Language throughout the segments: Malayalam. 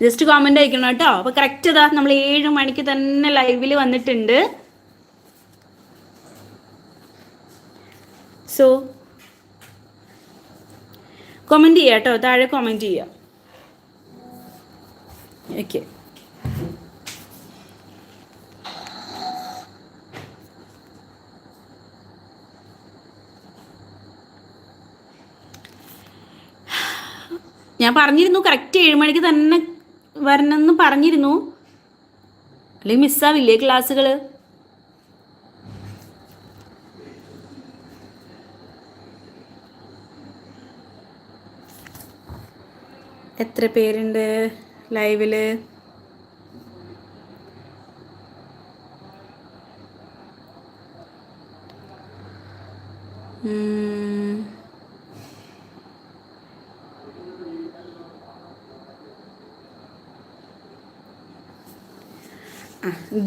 ജസ്റ്റ് കോമന്റ് അയക്കണം കേട്ടോ. അപ്പൊ കറക്റ്റ് ഇതാ. നമ്മൾ ഏഴ് മണിക്ക് തന്നെ ലൈവിൽ വന്നിട്ടുണ്ട്. സോ കോമന്റ് ചെയ്യാം കേട്ടോ. താഴെ കോമന്റ് ചെയ്യാം. ഓക്കെ ഞാൻ പറഞ്ഞിരുന്നു കറക്റ്റ് ഏഴ് മണിക്ക് തന്നെ വരണമെന്ന് പറഞ്ഞിരുന്നു. അല്ലെങ്കിൽ മിസ്സാവില്ലേ ക്ലാസ്സുകൾ എത്ര പേരുണ്ട് ലൈവിൽ?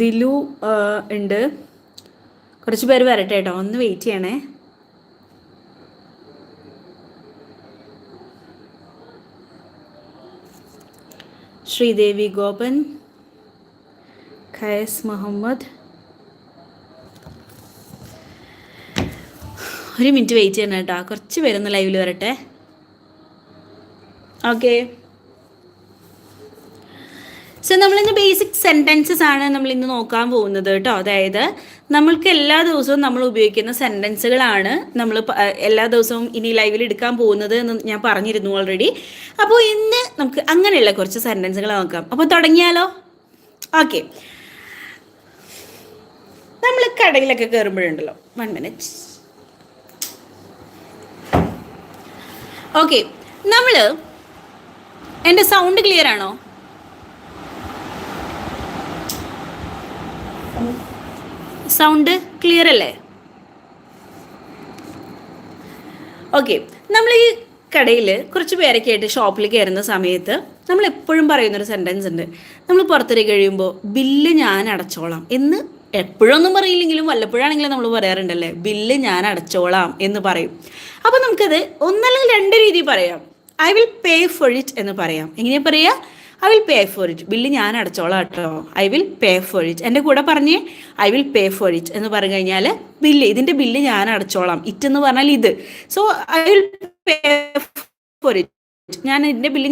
ദിലു ഉണ്ട്. കുറച്ച് പേര് വരട്ടെ കേട്ടോ ഒന്ന് വെയിറ്റ് ചെയ്യണേ. ശ്രീദേവി ഗോപൻ ഖയസ് മുഹമ്മദ്. ഒരു മിനിറ്റ് വെയിറ്റ് ചെയ്യണം കേട്ടോ കുറച്ച് പേരൊന്ന് ലൈവിൽ വരട്ടെ. ഓക്കെ സോ നമ്മളിന്ന് ബേസിക് സെന്റൻസസ് ആണ് നമ്മൾ ഇന്ന് നോക്കാൻ പോകുന്നത് കേട്ടോ. അതായത് നമ്മൾക്ക് എല്ലാ ദിവസവും നമ്മൾ ഉപയോഗിക്കുന്ന സെന്റൻസുകളാണ് നമ്മൾ എല്ലാ ദിവസവും ഇനി ലൈവിൽ എടുക്കാൻ പോകുന്നത് എന്ന് ഞാൻ പറഞ്ഞിരുന്നു ഓൾറെഡി അപ്പോൾ ഇന്ന് നമുക്ക് അങ്ങനെയുള്ള കുറച്ച് സെന്റൻസുകൾ നോക്കാം. അപ്പോൾ തുടങ്ങിയാലോ? ഓക്കെ നമ്മൾ കടയിലൊക്കെ കയറുമ്പോഴുണ്ടല്ലോ. വൺ മിനിറ്റ് ഓക്കെ നമ്മൾ എന്റെ സൗണ്ട് ക്ലിയർ ആണോ? സൗണ്ട് ക്ലിയർ അല്ലേ? ഓക്കെ നമ്മൾ ഈ കടയിൽ കുറച്ച് പേരൊക്കെ ആയിട്ട് ഷോപ്പിൽ കയറുന്ന സമയത്ത് നമ്മൾ എപ്പോഴും പറയുന്നൊരു സെന്റൻസ് ഉണ്ട്. നമ്മൾ പുറത്തേക്ക് കഴിയുമ്പോൾ ബില്ല് ഞാൻ അടച്ചോളാം എന്ന് എപ്പോഴൊന്നും പറയില്ലെങ്കിലും വല്ലപ്പോഴാണെങ്കിലും നമ്മൾ പറയാറുണ്ടല്ലേ? ബില്ല് ഞാൻ അടച്ചോളാം എന്ന് പറയും. അപ്പോൾ നമുക്കത് ഒന്നല്ലെങ്കിൽ രണ്ട് രീതി പറയാം. I will pay for it എന്ന് പറയാം. എങ്ങനെയാ പറയുക I will pay for it bill ഞാൻ അടച്ചോളാം കേട്ടോ. I will pay for it എന്റെ കൂടെ പറഞ്ഞേ I will pay for it എന്ന് പറഞ്ഞു കഴിഞ്ഞാൽ ബില്ല് ഇതിന്റെ ബില്ല് ഞാൻ അടച്ചോളാം ഇറ്റ് എന്ന് പറഞ്ഞാൽ ഇത്. So I will pay for it ഞാൻ ഇതിന്റെ ബില്ല്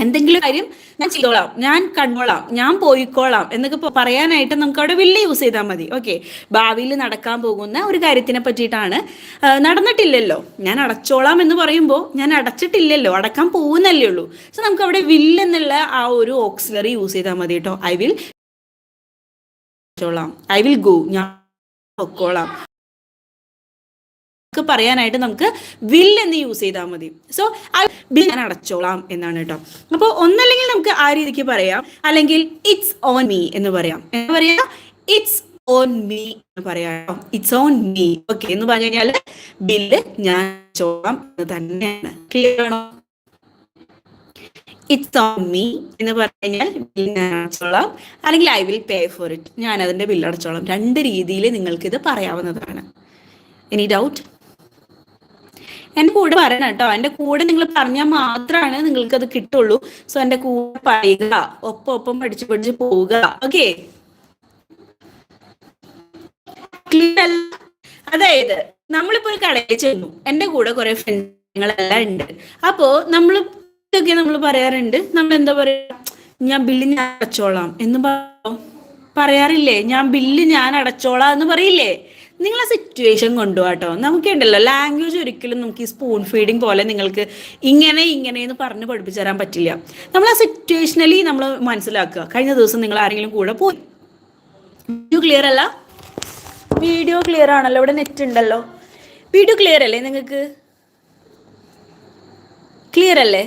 എന്തെങ്കിലും കാര്യം ഞാൻ ചെയ്തോളാം. ഞാൻ കണ്ടോളാം. ഞാൻ പോയിക്കോളാം. എന്നൊക്കെ പറയാനായിട്ട് നമുക്ക് അവിടെ വില്ല് യൂസ് ചെയ്താൽ മതി. ഓക്കെ ഭാവിയിൽ നടക്കാൻ പോകുന്ന ഒരു കാര്യത്തിനെ പറ്റിയിട്ടാണ്. നടന്നിട്ടില്ലല്ലോ. ഞാൻ അടച്ചോളാം എന്ന് പറയുമ്പോൾ ഞാൻ അടച്ചിട്ടില്ലല്ലോ. അടക്കാൻ പോകുന്നല്ലേ ഉള്ളൂ. സോ നമുക്ക് അവിടെ വില്ല് എന്നുള്ള ആ ഒരു ഓക്സിലറി യൂസ് ചെയ്താൽ മതി കേട്ടോ. I will I will go ഞാൻ പൊക്കോളാം. നമുക്ക് പറയാനായിട്ട് നമുക്ക് വിൽ എന്ന് യൂസ് ചെയ്താൽ മതി. സോ ഐ ബിൽ ഞാൻ അടച്ചോളാം എന്നാണ് കേട്ടോ. അപ്പോൾ ഒന്നല്ലെങ്കിൽ നമുക്ക് ആ രീതിക്ക് പറയാം. അല്ലെങ്കിൽ ഇറ്റ്സ് ഓൺ മീ എന്ന് പറയാം. എന്ന് പറയാ? ഇറ്റ്സ് ഓൺ മീ എന്ന് പറയാം ഇറ്റ്സ് ഓൺ മീ ഓക്കെ എന്ന് പറഞ്ഞു കഴിഞ്ഞാൽ ബില്ല് ഞാൻ ചോളാം എന്ന് തന്നെയാണ്. ക്ലിയർ ആണോ? ഇറ്റ്സ് ഓൺ മീ എന്ന് പറഞ്ഞു കഴിഞ്ഞാൽ ബിൽ ഞാൻ അടച്ചോളാം. അല്ലെങ്കിൽ I will pay for it ഞാൻ അതിന്റെ ബില്ല് അടച്ചോളാം. രണ്ട് രീതിയിൽ നിങ്ങൾക്ക് ഇത് പറയാവുന്നതാണ്. എനി ഡൗട്ട് എന്റെ കൂടെ പറയണം കേട്ടോ. എന്റെ കൂടെ നിങ്ങൾ പറഞ്ഞാൽ മാത്രമാണ് നിങ്ങൾക്ക് അത് കിട്ടുള്ളൂ. സോ എന്റെ കൂടെ പറയുക. ഒപ്പം ഒപ്പം പഠിച്ചു പഠിച്ച് പോവുക. ഓക്കെ ക്ലിയർ അതായത് നമ്മളിപ്പോ ഒരു കടയിൽ ചെന്നു. എന്റെ കൂടെ കുറെ ഫ്രണ്ട്സ് ഉണ്ട്. അപ്പോ നമ്മൾ ഇതൊക്കെ നമ്മൾ പറയാറുണ്ട്. നമ്മൾ എന്താ പറയാ? ഞാൻ ബില്ല് ഞാൻ അടച്ചോളാം എന്ന് പറ- പറയാറില്ലേ? ഞാൻ ബില്ല് ഞാൻ അടച്ചോളാം എന്ന് പറയില്ലേ? നിങ്ങൾ ആ സിറ്റുവേഷൻ കൊണ്ടുപോകട്ടോ നമുക്കുണ്ടല്ലോ ലാംഗ്വേജ് ഒരിക്കലും നമുക്ക് ഈ സ്പൂൺ ഫീഡിങ് പോലെ നിങ്ങൾക്ക് ഇങ്ങനെ ഇങ്ങനെ എന്ന് പറഞ്ഞ് പഠിപ്പിച്ചു തരാൻ പറ്റില്ല. നമ്മൾ ആ സിറ്റുവേഷനലി നമ്മൾ മനസ്സിലാക്കുക. കഴിഞ്ഞ ദിവസം നിങ്ങൾ ആരെങ്കിലും കൂടെ പോയി. വീഡിയോ ക്ലിയർ അല്ല? വീഡിയോ ക്ലിയർ ആണല്ലോ ഇവിടെ നെറ്റ് ഉണ്ടല്ലോ. വീഡിയോ ക്ലിയർ അല്ലേ നിങ്ങൾക്ക്? ക്ലിയർ അല്ലേ?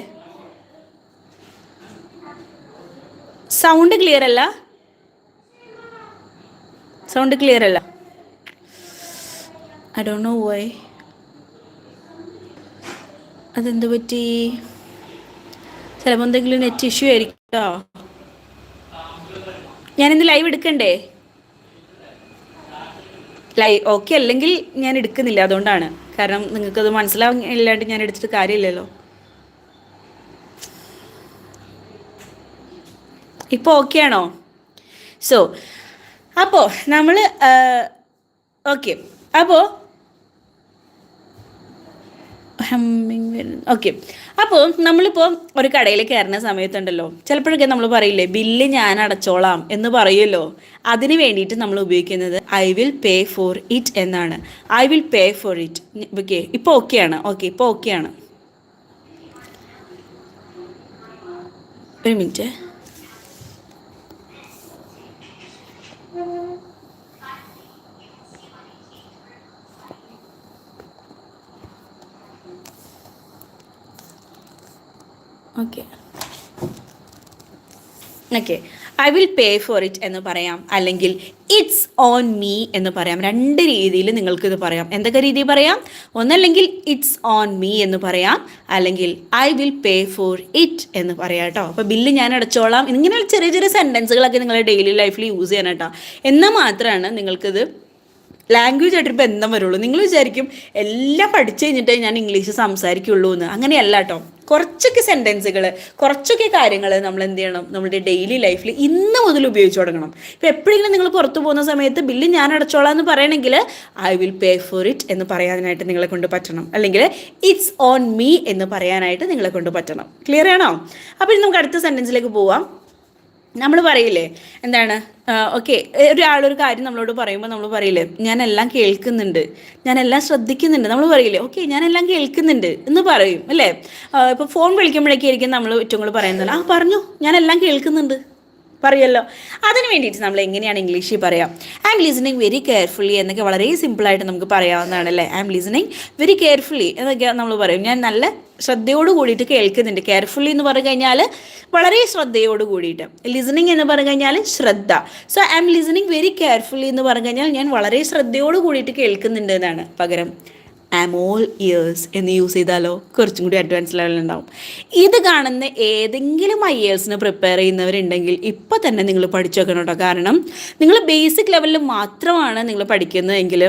സൗണ്ട് ക്ലിയർ അല്ല? സൗണ്ട് ക്ലിയർ അല്ല. ഐ ഡോ നോ വൈ അതെന്ത് പറ്റി? ചിലപ്പോൾ എന്തെങ്കിലും നെറ്റ് ഇഷ്യൂ ആയിരിക്കും കേട്ടോ ഞാനിന്ന് ലൈവ് എടുക്കണ്ടേ? ലൈവ് ഓക്കെ അല്ലെങ്കിൽ ഞാൻ എടുക്കുന്നില്ല അതുകൊണ്ടാണ്. കാരണം നിങ്ങൾക്കത് മനസ്സിലാവില്ലാണ്ട് ഞാൻ എടുത്തിട്ട് കാര്യമില്ലല്ലോ. ഇപ്പോൾ ഓക്കെ ആണോ? സോ അപ്പോൾ നമ്മൾ ഓക്കെ അപ്പോൾ ഓക്കെ അപ്പോൾ നമ്മളിപ്പോൾ ഒരു കടയിൽ കയറുന്ന സമയത്തുണ്ടല്ലോ. ചിലപ്പോഴൊക്കെ നമ്മൾ പറയില്ലേ ബില്ല് ഞാൻ അടച്ചോളാം എന്ന് പറയുമല്ലോ അതിന് വേണ്ടിയിട്ട് നമ്മൾ ഉപയോഗിക്കുന്നത് I will pay for it എന്നാണ്. I will pay for it okay ഇപ്പോൾ ഓക്കെയാണ് ഓക്കെ ഇപ്പോൾ ഓക്കെയാണ് ഒരു minute okay okay I will pay for it എന്ന് പറയാം. അല്ലെങ്കിൽ ഇറ്റ്സ് ഓൺ മീ എന്ന് പറയാം. രണ്ട് രീതിയിൽ നിങ്ങൾക്കിത് പറയാം. എന്തൊക്കെ രീതിയിൽ പറയാം? ഒന്നല്ലെങ്കിൽ ഇറ്റ്സ് ഓൺ മീ എന്ന് പറയാം. അല്ലെങ്കിൽ I will pay for it എന്ന് പറയാം കേട്ടോ. അപ്പോൾ ബില്ല് ഞാൻ അടച്ചോളാം. ഇങ്ങനെ ചെറിയ ചെറിയ സെന്റൻസുകളൊക്കെ നിങ്ങളുടെ ഡെയിലി ലൈഫിൽ യൂസ് ചെയ്യണം കേട്ടോ. എന്നാൽ മാത്രമാണ് നിങ്ങൾക്കിത് ലാംഗ്വേജ് ആയിട്ടൊരു ബന്ധം വരുള്ളൂ. നിങ്ങൾ വിചാരിക്കും എല്ലാം പഠിച്ചു കഴിഞ്ഞിട്ടേ ഞാൻ ഇംഗ്ലീഷ് സംസാരിക്കുള്ളൂ എന്ന് അങ്ങനെയല്ല കേട്ടോ. കുറച്ചൊക്കെ സെന്റൻസുകൾ കുറച്ചൊക്കെ കാര്യങ്ങൾ നമ്മൾ എന്ത് ചെയ്യണം? നമ്മുടെ ഡെയിലി ലൈഫിൽ ഇന്ന് മുതൽ ഉപയോഗിച്ച് തുടങ്ങണം. ഇപ്പോൾ എപ്പോഴെങ്കിലും നിങ്ങൾ പുറത്തു പോകുന്ന സമയത്ത് ബില്ല് ഞാൻ അടച്ചോളാം എന്ന് പറയണമെങ്കിൽ I will pay for it എന്ന് പറയാനായിട്ട് നിങ്ങളെ കൊണ്ട് പറ്റണം. അല്ലെങ്കിൽ ഇറ്റ്സ് ഓൺ മീ എന്ന് പറയാനായിട്ട് നിങ്ങളെ കൊണ്ട് പറ്റണം. ക്ലിയർ ആണോ? അപ്പോൾ ഇനി നമുക്ക് അടുത്ത സെന്റൻസിലേക്ക് പോവാം. നമ്മൾ പറയില്ലേ? എന്താണ്? ഓക്കെ. ഒരാളൊരു കാര്യം നമ്മളോട് പറയുമ്പോൾ നമ്മൾ പറയില്ലേ? ഞാനെല്ലാം കേൾക്കുന്നുണ്ട്. ഞാനെല്ലാം ശ്രദ്ധിക്കുന്നുണ്ട്. നമ്മൾ പറയില്ലേ? ഓക്കെ ഞാനെല്ലാം കേൾക്കുന്നുണ്ട്. എന്ന് പറയും അല്ലേ? ഇപ്പോൾ ഫോൺ വിളിക്കുമ്പോഴേക്കായിരിക്കും നമ്മൾ ഏറ്റവും കൂടുതൽ പറയുന്നത്. ആ പറഞ്ഞു. ഞാനെല്ലാം കേൾക്കുന്നുണ്ട്. പറയുമല്ലോ അതിന് വേണ്ടിയിട്ട് നമ്മൾ എങ്ങനെയാണ് ഇംഗ്ലീഷിൽ പറയാം? I'm listening very carefully എന്നൊക്കെ വളരെ സിമ്പിളായിട്ട് നമുക്ക് പറയാവുന്നതാണ് അല്ലേ? I'm listening very carefully എന്നൊക്കെ നമ്മൾ പറയും. ഞാൻ നല്ല ശ്രദ്ധയോട് കൂടിയിട്ട് കേൾക്കുന്നുണ്ട്. കെയർഫുള്ളി എന്ന് പറഞ്ഞു കഴിഞ്ഞാൽ വളരെ ശ്രദ്ധയോട് കൂടിയിട്ട്. ലിസണിങ് എന്ന് പറഞ്ഞു കഴിഞ്ഞാൽ ശ്രദ്ധ. So I'm listening very carefully എന്ന് പറഞ്ഞു കഴിഞ്ഞാൽ ഞാൻ വളരെ ശ്രദ്ധയോട് കൂടിയിട്ട് കേൾക്കുന്നുണ്ട് എന്നാണ് പകരം. ആം ഓൾ ഇയേഴ്സ് എന്ന് യൂസ് ചെയ്താലോ? കുറച്ചും കൂടി അഡ്വാൻസ് ലെവലിൽ ഉണ്ടാവും ഇത് കാണുന്ന ഏതെങ്കിലും ഐ എൽസിന് പ്രിപ്പയർ ചെയ്യുന്നവരുണ്ടെങ്കിൽ ഇപ്പോൾ തന്നെ നിങ്ങൾ പഠിച്ചു വെക്കണം കേട്ടോ കാരണം നിങ്ങൾ ബേസിക് ലെവലിൽ മാത്രമാണ് നിങ്ങൾ പഠിക്കുന്നതെങ്കിൽ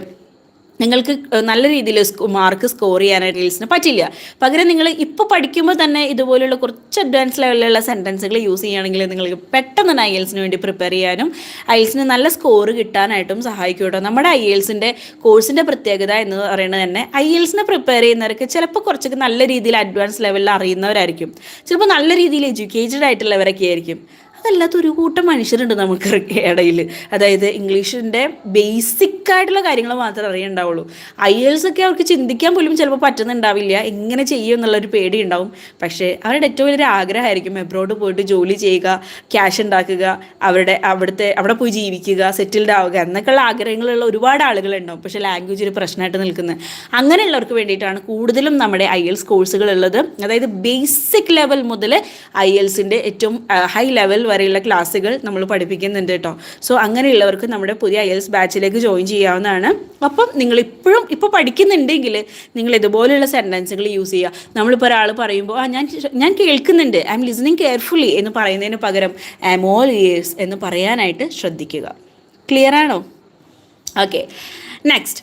നിങ്ങൾക്ക് നല്ല രീതിയിൽ മാർക്ക് സ്കോർ ചെയ്യാനായിട്ട് റീൽസിന് പറ്റില്ല. പകരം നിങ്ങൾ ഇപ്പോൾ പഠിക്കുമ്പോൾ തന്നെ ഇതുപോലുള്ള കുറച്ച് അഡ്വാൻസ് ലെവലിലുള്ള സെന്റൻസുകൾ യൂസ് ചെയ്യുകയാണെങ്കിൽ നിങ്ങൾക്ക് പെട്ടെന്ന് തന്നെ ഐ എൽസിന് വേണ്ടി പ്രിപ്പയർ ചെയ്യാനും ഐ എൽസിന് നല്ല സ്കോർ കിട്ടാനായിട്ടും സഹായിക്കും കേട്ടോ. നമ്മുടെ ഐ എൽസിന്റെ കോഴ്സിന്റെ പ്രത്യേകത എന്ന് പറയുന്നത് തന്നെ ഐ എൽസിനെ പ്രിപ്പയർ ചെയ്യുന്നവർക്ക് ചിലപ്പോൾ കുറച്ചൊക്കെ നല്ല രീതിയിൽ അഡ്വാൻസ് ലെവലിൽ അറിയുന്നവരായിരിക്കും. ചിലപ്പോൾ നല്ല രീതിയിൽ എഡ്യൂക്കേറ്റഡ് ആയിട്ടുള്ളവരൊക്കെ ആയിരിക്കും അതല്ലാത്ത ഒരു കൂട്ടം മനുഷ്യരുണ്ട് നമുക്ക് ഇടയിൽ അതായത് ഇംഗ്ലീഷിന്റെ ബേസിക് ആയിട്ടുള്ള കാര്യങ്ങൾ മാത്രമേ അറിയണ്ടാവുള്ളൂ ഐ എൽസ് ഒക്കെ അവർക്ക് ചിന്തിക്കാൻ പോലും ചിലപ്പോൾ പറ്റുന്നുണ്ടാവില്ല. എങ്ങനെ ചെയ്യും എന്നുള്ളൊരു പേടി ഉണ്ടാവും. പക്ഷേ അവരുടെ ഏറ്റവും വലിയൊരു ആഗ്രഹമായിരിക്കും എബ്രോഡ് പോയിട്ട് ജോലി ചെയ്യുക ക്യാഷ് ഉണ്ടാക്കുക അവരുടെ അവിടുത്തെ അവിടെ പോയി ജീവിക്കുക സെറ്റിൽഡ് ആവുക എന്നൊക്കെയുള്ള ആഗ്രഹങ്ങളുള്ള ഒരുപാട് ആളുകളുണ്ടാവും. പക്ഷേ ലാംഗ്വേജ് ഒരു പ്രശ്നമായിട്ട് നിൽക്കുന്നത്. അങ്ങനെയുള്ളവർക്ക് വേണ്ടിയിട്ടാണ് കൂടുതലും നമ്മുടെ ഐ എൽസ് കോഴ്സുകൾ ഉള്ളത്. അതായത് ബേസിക് ലെവൽ മുതൽ ഐ എൽസിന്റെ ഏറ്റവും ഹൈ ലെവൽ വരെയുള്ള ക്ലാസ്സുകൾ നമ്മൾ പഠിപ്പിക്കുന്നുണ്ട് കേട്ടോ. സോ അങ്ങനെയുള്ളവർക്ക് നമ്മുടെ പുതിയ ഐ എൽസ് ബാച്ചിലേക്ക് ജോയിൻ ചെയ്യാവുന്നതാണ്. അപ്പം നിങ്ങൾ ഇപ്പോഴും ഇപ്പോൾ പഠിക്കുന്നുണ്ടെങ്കിൽ നിങ്ങൾ ഇതുപോലെയുള്ള സെന്റൻസുകൾ യൂസ് ചെയ്യുക. നമ്മളിപ്പോൾ ഒരാൾ പറയുമ്പോൾ ആ ഞാൻ ഞാൻ കേൾക്കുന്നുണ്ട്. ഐ എം ലിസണിങ് കെയർഫുള്ളി എന്ന് പറയുന്നതിന് പകരം ഐ എം ഓൾ ഇയേഴ്സ് എന്ന് പറയാനായിട്ട് ശ്രദ്ധിക്കുക. ക്ലിയർ ആണോ? ഓക്കെ നെക്സ്റ്റ്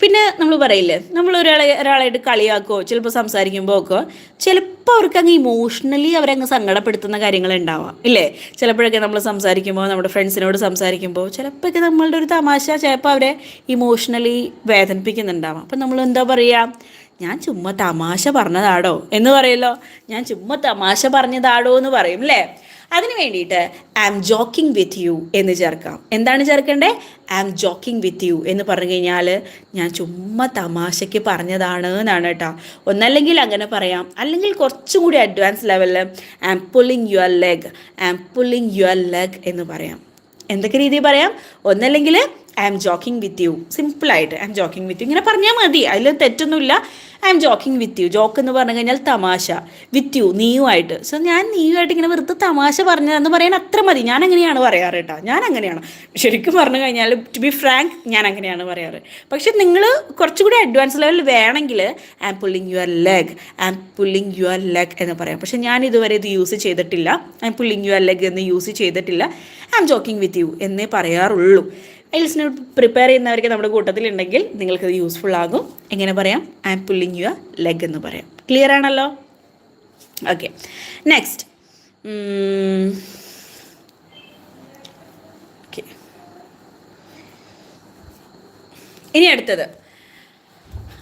പിന്നെ നമ്മൾ പറയില്ലേ നമ്മൾ ഒരാളെ ഒരാളായിട്ട് കളിയാക്കോ ചിലപ്പോൾ സംസാരിക്കുമ്പോൾ ഒക്കെ ചിലപ്പോൾ അവർക്ക് അങ്ങ് ഇമോഷണലി അവരങ്ങ് സങ്കടപ്പെടുത്തുന്ന കാര്യങ്ങൾ ഉണ്ടാവാം ഇല്ലേ? ചിലപ്പോഴൊക്കെ നമ്മൾ സംസാരിക്കുമ്പോൾ നമ്മുടെ ഫ്രണ്ട്സിനോട് സംസാരിക്കുമ്പോൾ ചിലപ്പോഴൊക്കെ നമ്മളുടെ ഒരു തമാശ ചിലപ്പോൾ അവരെ ഇമോഷണലി വേദനിപ്പിക്കുന്നുണ്ടാവാം. അപ്പം നമ്മൾ എന്താ പറയുക ഞാൻ ചുമ്മാ തമാശ പറഞ്ഞതാടോ? എന്ന് പറയല്ലോ. ഞാൻ ചുമ്മാ തമാശ പറഞ്ഞതാടോ? എന്ന് പറയും അല്ലേ അതിന് വേണ്ടിയിട്ട് I am joking with you എന്ന് ചേർക്കാം. എന്താണ് ചേർക്കേണ്ടത് I am joking with you എന്ന് പറഞ്ഞു കഴിഞ്ഞാൽ ഞാൻ ചുമ്മാ തമാശയ്ക്ക് പറഞ്ഞതാണ് എന്നാണ് കേട്ടോ. ഒന്നല്ലെങ്കിൽ അങ്ങനെ പറയാം. അല്ലെങ്കിൽ കുറച്ചും കൂടി അഡ്വാൻസ് ലെവലിൽ I am pulling your leg I am pulling your leg എന്ന് പറയാം. എന്തൊക്കെ രീതിയിൽ പറയാം? ഒന്നല്ലെങ്കിൽ I am joking with you സിമ്പിളായിട്ട് I am joking with you ഇങ്ങനെ പറഞ്ഞാൽ മതി. അതിൽ തെറ്റൊന്നുമില്ല. I am joking with you joke എന്ന് പറഞ്ഞു കഴിഞ്ഞാൽ തമാശ. വിത്ത് യു നീയുമായിട്ട് സോ ഞാൻ നീയുമായിട്ട് ഇങ്ങനെ വെറുതെ തമാശ പറഞ്ഞതെന്ന് പറയാൻ അത്ര മതി. ഞാൻ അങ്ങനെയാണ് പറയാറ് കേട്ടോ. ഞാൻ അങ്ങനെയാണ്. ശരിക്കും പറഞ്ഞു കഴിഞ്ഞാൽ ടു ബി ഫ്രാങ്ക് ഞാൻ അങ്ങനെയാണ് പറയാറ്. പക്ഷെ നിങ്ങൾ കുറച്ചുകൂടി അഡ്വാൻസ് ലെവലിൽ വേണമെങ്കിൽ I am pulling your leg I am pulling your leg എന്ന് പറയാം. പക്ഷെ ഞാൻ ഇതുവരെ ഇത് യൂസ് ചെയ്തിട്ടില്ല. I am pulling your leg എന്ന് യൂസ് ചെയ്തിട്ടില്ല. I am joking with you എന്നേ പറയാറുള്ളൂ. ഐൽസിന് പ്രിപ്പയർ ചെയ്യുന്നവർക്ക് നമ്മുടെ കൂട്ടത്തിലുണ്ടെങ്കിൽ നിങ്ങൾക്കത് യൂസ്ഫുൾ ആകും. എങ്ങനെ പറയാം? I'm pulling your leg എന്ന് പറയാം. ക്ലിയർ ആണല്ലോ? ഓക്കെ നെക്സ്റ്റ് ഇനി അടുത്തത്.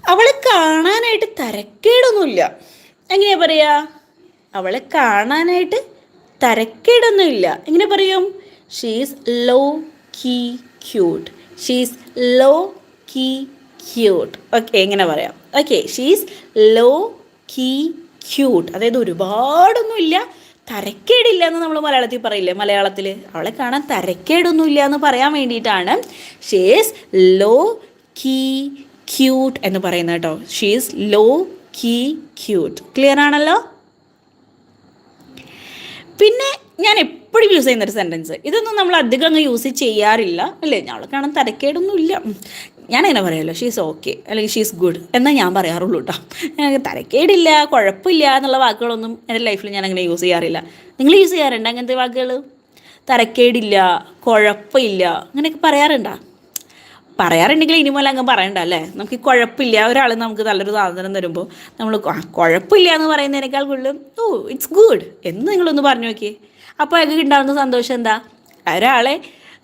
അവളെ കാണാനായിട്ട് തരക്കേടൊന്നുമില്ല. എങ്ങനെയാ പറയാ? അവളെ കാണാനായിട്ട് തരക്കേടൊന്നുമില്ല. എങ്ങനെ പറയും? She's low key cute she's low key cute okay എങ്ങനെ പറയാം? Okay she's low key cute അതായത് ഒരുപാടൊന്നുമില്ല തരക്കേടില്ല എന്ന് നമ്മൾ മലയാളത്തിൽ പറയില്ലേ? മലയാളത്തിൽ അവളെ കാണാൻ തരക്കേടൊന്നുമില്ല എന്ന് പറയാൻ വേണ്ടിയിട്ടാണ്. ഷീസ് ലോ കീ ക്യൂട്ട് എന്ന് പറയുന്നത് കേട്ടോ. She's low key cute clear ആണല്ലോ? പിന്നെ ഞാൻ എപ്പോഴും യൂസ് ചെയ്യുന്ന ഒരു സെന്റൻസ് ഇതൊന്നും നമ്മൾ അധികം അങ്ങ് യൂസ് ചെയ്യാറില്ല. അല്ലേ? ഞങ്ങൾ കാണാൻ തരക്കേടൊന്നും ഇല്ല. ഞാനങ്ങനെ പറയാമല്ലോ ഷീസ് ഓക്കെ അല്ലെങ്കിൽ ഷീസ് ഗുഡ് എന്നാൽ ഞാൻ പറയാറുള്ളൂ കേട്ടോ ഞാൻ തരക്കേടില്ല കുഴപ്പമില്ല എന്നുള്ള വാക്കുകളൊന്നും എന്റെ ലൈഫിൽ ഞാൻ അങ്ങനെ യൂസ് ചെയ്യാറില്ല. നിങ്ങൾ യൂസ് ചെയ്യാറുണ്ട് അങ്ങനത്തെ വാക്കുകൾ തരക്കേടില്ല കുഴപ്പമില്ല അങ്ങനെയൊക്കെ പറയാറുണ്ടോ? പറയാറുണ്ടെങ്കിൽ ഇനി മുതൽ അങ്ങ് പറയണ്ട അല്ലേ? നമുക്ക് കുഴപ്പമില്ല ഒരാൾ നമുക്ക് നല്ലൊരു സാധനം തരുമ്പോൾ നമ്മൾ കുഴപ്പമില്ല എന്ന് പറയുന്നതിനേക്കാൾ കൂടുതലും ഓ ഇറ്റ്സ് ഗുഡ് എന്ന് നിങ്ങളൊന്ന് പറഞ്ഞു നോക്കിയേ. അപ്പോൾ അയാൾക്ക് ഉണ്ടാകുന്ന സന്തോഷം എന്താ? ഒരാളെ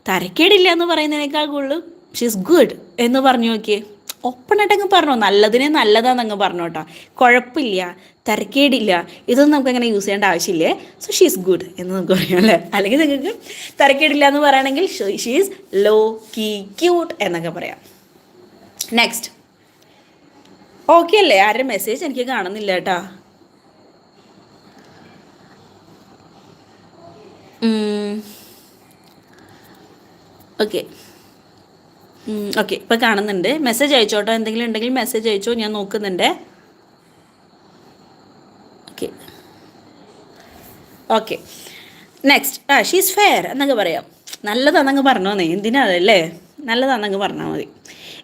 തരക്കേടില്ല എന്ന് പറയുന്നതിനേക്കാൾ കൂടുതലും ഷീസ് ഗുഡ് എന്ന് പറഞ്ഞു നോക്കിയേ. ഒപ്പണായിട്ടങ്ങ് പറഞ്ഞോ. നല്ലതിനെ നല്ലതാണെന്നങ്ങ് പറഞ്ഞു കേട്ടോ. കുഴപ്പമില്ല തരക്കേടില്ല. ഇതൊന്നും നമുക്ക് അങ്ങനെ യൂസ് ചെയ്യേണ്ട ആവശ്യമില്ലേ? സോ ഷീസ് ഗുഡ് എന്ന് നമുക്ക് പറയാം അല്ലേ? അല്ലെങ്കിൽ നിങ്ങൾക്ക് തരക്കേടില്ല എന്ന് പറയുകയാണെങ്കിൽ ഷീസ് ലോ കീ ക്യൂട്ട് എന്നൊക്കെ പറയാം. നെക്സ്റ്റ് ഓക്കെ അല്ലേ? ആരുടെ മെസ്സേജ് എനിക്ക് കാണുന്നില്ല കേട്ടാ. ഓക്കെ ഓക്കെ ഇപ്പോൾ കാണുന്നുണ്ട്. മെസ്സേജ് അയച്ചോട്ടോ? എന്തെങ്കിലും ഉണ്ടെങ്കിൽ മെസ്സേജ് അയച്ചോ? ഞാൻ നോക്കുന്നുണ്ട്. ഓക്കെ ഓക്കെ നെക്സ്റ്റ് ആ ഷീസ് ഫെയർ എന്നൊക്കെ പറയാം. നല്ലതാണെന്നങ്ങ് പറഞ്ഞോന്നേ. എന്തിനാ അതല്ലേ? നല്ലതാണെന്നങ്ങ് പറഞ്ഞാൽ മതി.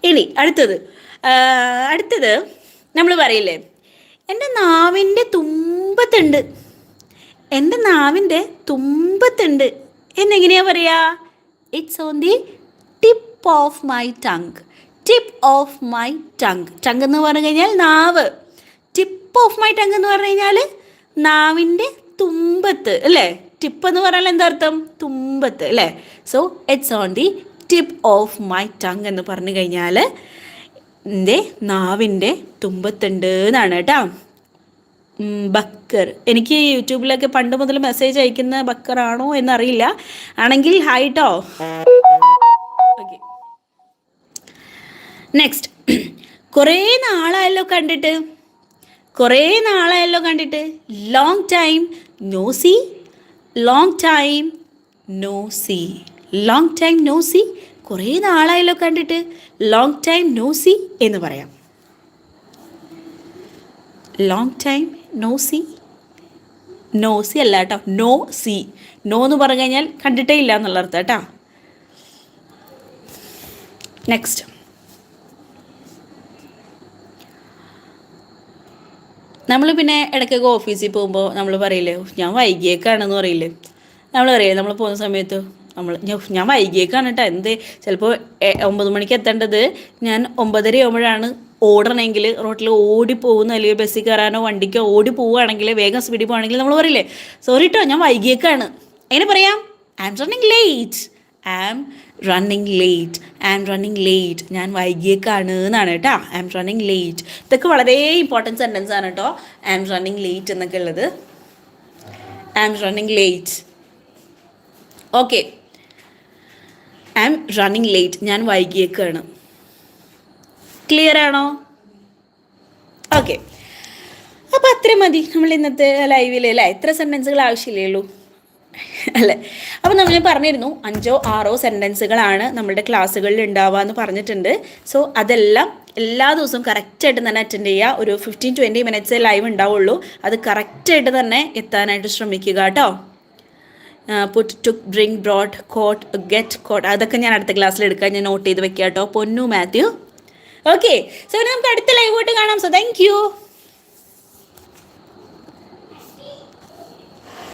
ഇനി അടുത്തത്. അടുത്തത് നമ്മൾ പറയില്ലേ? എന്റെ നാവിന്റെ തുമ്പത്തുണ്ട്. എന്റെ നാവിന്റെ തുമ്പത്തുണ്ട്. എന്നെങ്ങനെയാ പറയാ? It's on the tip of my tongue tip of my tongue tongue എന്ന് പറഞ്ഞു കഴിഞ്ഞാൽ നാവ്. ടിപ്പ് ഓഫ് മൈ ടങ് എന്ന് പറഞ്ഞു കഴിഞ്ഞാൽ നാവിന്റെ തുമ്പത്ത് അല്ലേ? ടിപ്പ് എന്ന് പറഞ്ഞാൽ എന്താ അർത്ഥം? തുമ്പത്ത് അല്ലേ? So it's on the tip of my tongue എന്ന് പറഞ്ഞു കഴിഞ്ഞാൽ എന്റെ നാവിന്റെ തുമ്പത്തുണ്ട് എന്നാണ് കേട്ടോ. ബക്കർ. എനിക്ക് യൂട്യൂബിലൊക്കെ പണ്ട് മുതൽ മെസ്സേജ് അയക്കുന്ന ബക്കർ ആണോ എന്നറിയില്ല. ആണെങ്കിൽ ഹൈട്ടോ നെക്സ്റ്റ് കുറേ നാളായല്ലോ കണ്ടിട്ട്. കുറേ നാളായല്ലോ കണ്ടിട്ട്. Long time no see long time no see long time no see കുറേ നാളായല്ലോ കണ്ടിട്ട്. ലോങ് ടൈം നോ സി എന്ന് പറയാം. Long time no see no see അല്ല കേട്ടോ നോ സി നോ എന്ന് പറഞ്ഞു കഴിഞ്ഞാൽ കണ്ടിട്ടേ ഇല്ല എന്നുള്ള അർത്ഥം കേട്ടോ നെക്സ്റ്റ് നമ്മൾ പിന്നെ ഇടയ്ക്കൊക്കെ ഓഫീസിൽ പോകുമ്പോൾ നമ്മൾ പറയില്ലേ ഞാൻ വൈകിയേക്കാണെന്ന് പറയില്ലേ? നമ്മൾ പറയില്ലേ നമ്മൾ പോകുന്ന സമയത്ത് നമ്മൾ ഞാൻ വൈകിയേക്കാണ് കേട്ടോ എന്ത്? ചിലപ്പോൾ ഒമ്പത് മണിക്ക് എത്തേണ്ടത്? ഞാൻ ഒമ്പതര ആകുമ്പോഴാണ് ഓടണമെങ്കിൽ റോട്ടിൽ ഓടി പോകുന്ന അല്ലെങ്കിൽ ബസ്സിൽ കയറാനോ വണ്ടിക്കോ ഓടി പോവുകയാണെങ്കിൽ വേഗം സ്പീഡിൽ പോകുകയാണെങ്കിൽ നമ്മൾ പറയില്ലേ സോറി കേട്ടോ ഞാൻ വൈകിയേക്കാണ്. എങ്ങനെ പറയാം? I'm running late I am running late I am running late ഞാൻ വൈകിയേക്കാണ് എന്നാണ് കേട്ടോ. ഐ ആം റണ്ണിങ് ലേറ്റ് ഇതൊക്കെ വളരെ ഇമ്പോർട്ടന്റ് സെന്റൻസ് ആണ് കേട്ടോ. ഐ ആം റണ്ണിങ് ലേറ്റ് എന്നൊക്കെ ഉള്ളത്. I am running late okay I am running late ഞാൻ വൈകിയേക്കാണ്. ക്ലിയർ ആണോ? ഓക്കെ അപ്പോൾ അത്രയും മതി. നമ്മൾ ഇന്നത്തെ ലൈവിൽ അല്ലേ? എത്ര സെന്റൻസുകൾ ആവശ്യമില്ലേ ഉള്ളൂ അല്ലേ? അപ്പോൾ നമ്മൾ പറഞ്ഞിരുന്നു അഞ്ചോ ആറോ സെന്റൻസുകളാണ് നമ്മുടെ ക്ലാസ്സുകളിൽ ഉണ്ടാവുക എന്ന് പറഞ്ഞിട്ടുണ്ട്. സോ അതെല്ലാം എല്ലാ ദിവസവും കറക്റ്റായിട്ട് തന്നെ അറ്റൻഡ് ചെയ്യുക. ഒരു ഫിഫ്റ്റീൻ ട്വന്റി മിനിറ്റ്സ് ലൈവ് ഉണ്ടാവുള്ളൂ. അത് കറക്റ്റായിട്ട് തന്നെ എത്താനായിട്ട് ശ്രമിക്കുക കേട്ടോ. Put to drink broad coat get coat അതൊക്കെ ഞാൻ അടുത്ത ക്ലാസ്സിൽ എടുക്കാൻ ഞാൻ നോട്ട് ചെയ്ത് വെക്കാം കേട്ടോ. പൊന്നു മാത്യു. ഓക്കെ സോ നമുക്ക് അടുത്ത ലൈവ് ആയിട്ട് കാണാം. So thank